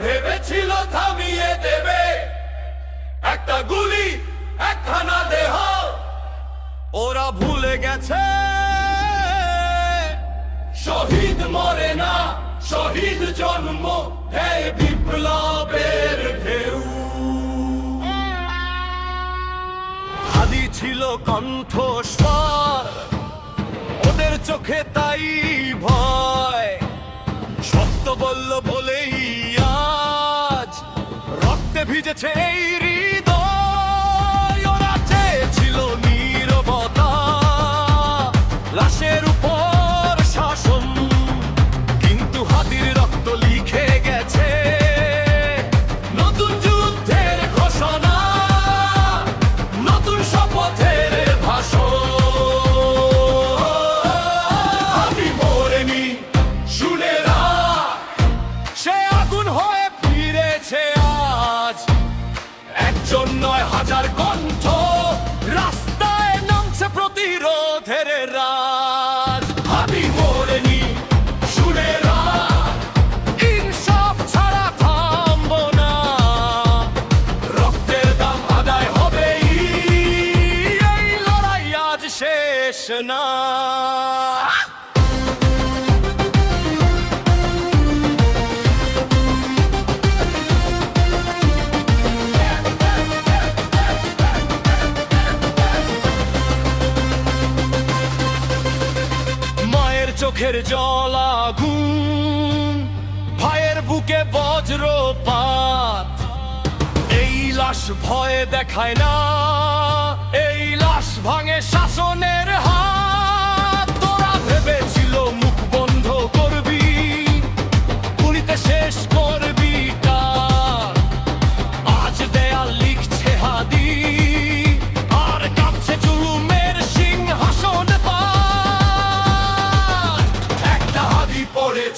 ভেবেছিল থামিয়ে দেবে। একটা গুলি, একখানা দেহ। ওরা ভুলে গেছে। শহীদ মরে না, শহীদ জন্ম দেয় বিপ্লবের ঢেউ। হাদি ছিল কণ্ঠস্বর, ওদের চোখে তাই ভয়। 이제 제일이 একজন নয় হাজার কণ্ঠ রাস্তায় নামছে প্রতিরোধের রাজ। আমি মরেনি, শুনে ইনসাফ ছাড়া থামবো রক্তের দাম আদায় হবেই। আজ শেষ না। চোখের জল আগুন ভাইয়ের বুকে বজ্রপাত। এই লাশ ভয়ে দেখায় না।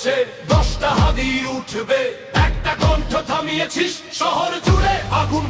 পড়েছে দশটা হাদি উঠবে। একটা কণ্ঠ থামিয়েছিস শহর জুড়ে আগুন